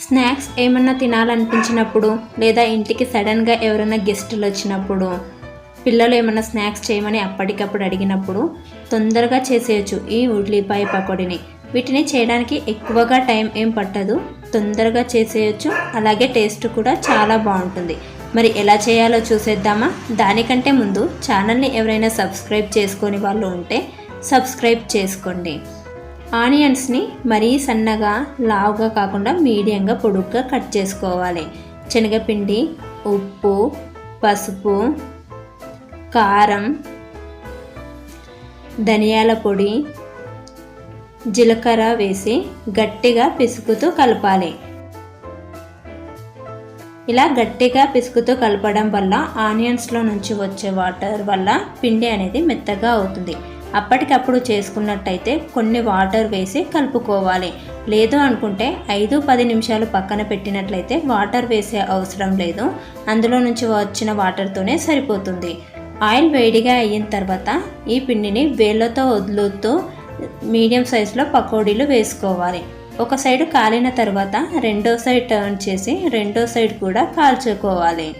Snacks ఏమన్నా తినాలనిపించినప్పుడు లేదా ఇంటికి సడన్గా ఎవరైనా గెస్టులు వచ్చినప్పుడు పిల్లలు ఏమైనా స్నాక్స్ చేయమని అప్పటికప్పుడు అడిగినప్పుడు తొందరగా చేసేయచ్చు ఈ ఉల్లిపాయ పకోడీని. వీటిని చేయడానికి ఎక్కువగా టైం ఏం పట్టదు. తొందరగా చేసేయచ్చు. అలాగే టేస్ట్ కూడా చాలా బాగుంటుంది. మరి ఎలా చేయాలో చూసేద్దామా? దానికంటే ముందు ఛానల్ని ఎవరైనా సబ్స్క్రైబ్ చేసుకొని వాళ్ళు ఉంటే సబ్స్క్రైబ్ చేసుకోండి. ఆనియన్స్ని మరీ సన్నగా లావుగా కాకుండా మీడియంగా పొడుగ్గా కట్ చేసుకోవాలి. శనగపిండి ఉప్పు పసుపు కారం ధనియాల పొడి జీలకర్ర వేసి గట్టిగా పిసుకుతూ కలపాలి. ఇలా గట్టిగా పిసుకుతూ కలపడం వల్ల ఆనియన్స్లో నుంచి వచ్చే వాటర్ వల్ల పిండి అనేది మెత్తగా అవుతుంది. అప్పటికప్పుడు చేసుకున్నట్టయితే కొన్ని వాటర్ వేసి కలుపుకోవాలి. లేదు అనుకుంటే ఐదు పది నిమిషాలు పక్కన పెట్టినట్లయితే వాటర్ వేసే అవసరం లేదు. అందులో నుంచి వచ్చిన వాటర్తోనే సరిపోతుంది. ఆయిల్ వేడిగా అయిన తర్వాత ఈ పిండిని వేళ్ళతో వదులుతూ మీడియం సైజులో పకోడీలు వేసుకోవాలి. ఒక సైడ్ కాలిన తర్వాత రెండో సైడ్ టర్న్ చేసి రెండో సైడ్ కూడా కాల్చుకోవాలి.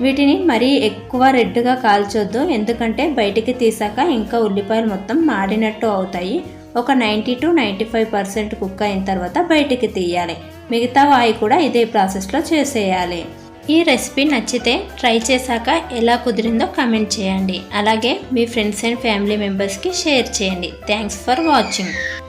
వీటిని మరీ ఎక్కువ రెడ్గా కాల్చొద్దు ఎందుకంటే బయటికి తీసాక ఇంకా ఉల్లిపాయలు మొత్తం మాడినట్టు అవుతాయి. ఒక ninety to ninety five percent cook అయిన తర్వాత బయటికి తీయాలి. మిగతా వాయి కూడా ఇదే ప్రాసెస్లో చేసేయాలి. ఈ రెసిపీ నచ్చితే ట్రై చేశాక ఎలా కుదిరిందో కమెంట్ చేయండి. అలాగే మీ ఫ్రెండ్స్ అండ్ ఫ్యామిలీ మెంబర్స్కి షేర్ చేయండి. Thanks for watching.